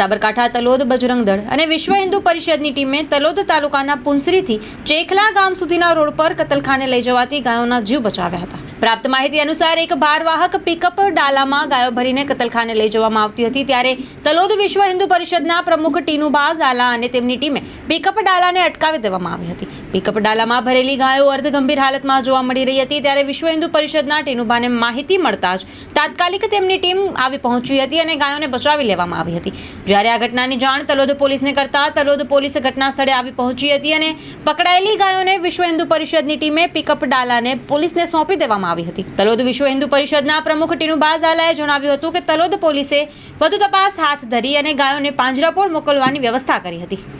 સાબરકાંઠા, તલોદ, બજરંગ દળ અને વિશ્વ હિન્દુ પરિષદની ટીમે તલોદ તાલુકાના પુંસરીથી ચેખલા ગામ સુધીના રોડ પર કતલખાને લઈ જવાથી ગાયોના જીવ બચાવ્યા હતા. પ્રાપ્ત માહિતી અનુસાર એક ભારવાહક પિકઅપ ડાલામાં ગાયો ભરીને કતલખાને લઈ જવામાં આવતી હતી ત્યારે તલોદ વિશ્વ હિન્દુ પરિષદના પ્રમુખ ટીનુબા ઝાલા અને તેમની ટીમે પિકઅપ ડાલાને અટકાવી દેવામાં આવી હતી. પિકઅપ ડાલામાં ભરેલી ગાયો અર્ધ ગંભીર હાલતમાં જોવા મળી રહી હતી ત્યારે વિશ્વ હિન્દુ પરિષદના ટીનુબાને માહિતી મળતા જ તાત્કાલિક તેમની ટીમ આવી પહોંચી હતી અને ગાયોને બચાવી લેવામાં આવી હતી. જ્યારે આ ઘટનાની જાણ તલોદ પોલીસને કરતા તલોદ પોલીસ ઘટના સ્થળે આવી પહોંચી હતી અને પકડાયેલી ગાયોને વિશ્વ હિન્દુ પરિષદની ટીમે પિકઅપ ડાલાને પોલીસને સોંપી દેવામાં આવી હતી. તલોદ વિશ્વ હિન્દુ પરિષદના પ્રમુખ ટીનુબા ઝાલાએ જણાવ્યું હતું કે તલોદ પોલીસે વધુ તપાસ હાથ ધરી અને ગાયોને પાંજરાપોળ મોકલવાની વ્યવસ્થા કરી હતી.